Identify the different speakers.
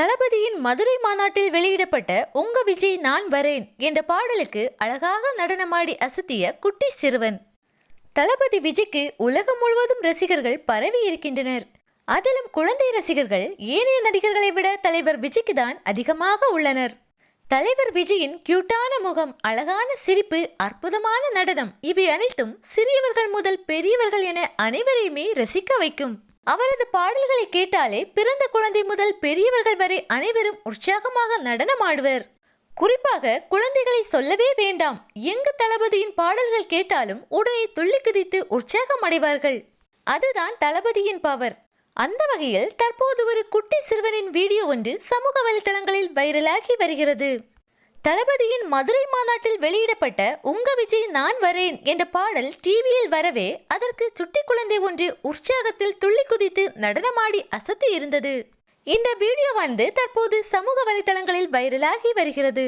Speaker 1: தளபதியின் மதுரை மாநாட்டில் வெளியிடப்பட்ட உங்க விஜய் நான் வரேன் என்ற பாடலுக்கு அழகாக நடனமாடி அசத்திய குட்டி சிறுவன். தளபதி விஜய்க்கு உலகம் முழுவதும் ரசிகர்கள் பரவி இருக்கின்றனர். அதிலும் குழந்தை ரசிகர்கள் ஏனைய நடிகர்களை விட தலைவர் விஜய்க்கு தான் அதிகமாக உள்ளனர். தலைவர் விஜயின் கியூட்டான முகம் அழகான சிரிப்பு அற்புதமான நடனம் இவை அனைத்தும் சிறியவர்கள் முதல் பெரியவர்கள் என அனைவரையுமே ரசிக்க வைக்கும். அவரது பாடல்களை கேட்டாலே பிறந்த குழந்தை முதல் பெரியவர்கள் வரை அனைவரும் உற்சாகமாக நடனமாடுவர். குறிப்பாக குழந்தைகளை சொல்லவே வேண்டாம். எங்கு தளபதியின் பாடல்கள் கேட்டாலும் உடனே துள்ளி குதித்து உற்சாகம் அடைவார்கள். அதுதான் தளபதியின் பவர் அந்த வகையில் தற்போது ஒரு குட்டி சிறுவனின் வீடியோ ஒன்று சமூக வலைதளங்களில் வைரலாகி வருகிறது. தளபதியின் மதுரை மாநாட்டில் வெளியிடப்பட்ட உங்க விஜய் நான் வரேன் என்ற பாடல் டிவியில் வரவே அதற்கு சுட்டி குழந்தை ஒன்று உற்சாகத்தில் துள்ளி குதித்து நடனமாடி அசத்தி இருந்தது. இந்த வீடியோ வந்து தற்போது சமூக வலைதளங்களில் வைரலாகி வருகிறது.